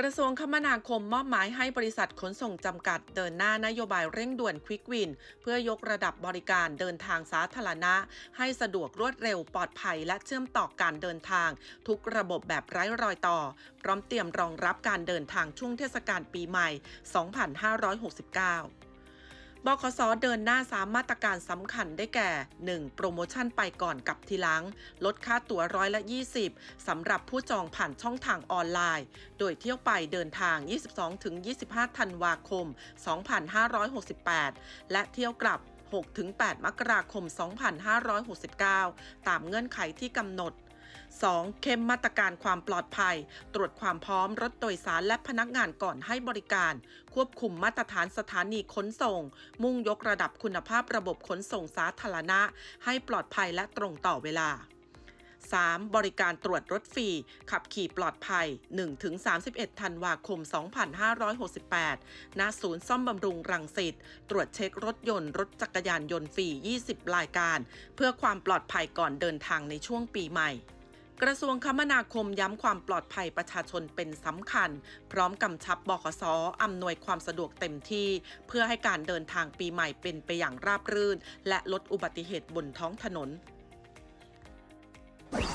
กระทรวงคมนาคมมอบหมายให้บริษัทขนส่งจำกัดเดินหน้านโยบายเร่งด่วนควิกวิน เพื่อยกระดับบริการเดินทางสาธารณะ ให้สะดวกรวดเร็วปลอดภัย และเชื่อมต่อการเดินทาง ทุกระบบแบบไร้รอยต่อ พร้อมเตรียมรองรับการเดินทางช่วงเทศกาลปีใหม่ 2569 บคสเดินหน้า3มาตรการสำคัญได้แก่ 1. โปรโมชั่นไปก่อนกับทีหลัง ลดค่าตั๋วร้อยละ 20 สำหรับผู้จองผ่านช่องทางออนไลน์ โดยเที่ยวไปเดินทาง 22-25 ธันวาคม 2568 และเที่ยวกลับ 6-8 มกราคม 2569 ตามเงื่อนไขที่กำหนด 2. เข้มมาตรการความปลอดภัย ตรวจความพร้อมรถโดยสารและพนักงานก่อนให้บริการ ควบคุมมาตรฐานสถานีขนส่ง มุ่งยกระดับคุณภาพระบบขนส่งสาธารณะ ให้ปลอดภัยและตรงต่อเวลา 3. บริการตรวจรถฟรี ขับขี่ปลอดภัย 1-31 ธันวาคม 2568 ณ ศูนย์ซ่อมบำรุงรังสิต ตรวจเช็ครถยนต์ รถจักรยานยนต์ฟรี 20 รายการ เพื่อความปลอดภัยก่อนเดินทางในช่วงปีใหม่ กระทรวงคมนาคมย้ำความปลอดภัยประชาชนเป็นสำคัญ พร้อมกำชับบขสอำนวยความสะดวกเต็มที่ เพื่อให้การเดินทางปีใหม่เป็นไปอย่างราบรื่น และลดอุบัติเหตุบนท้องถนน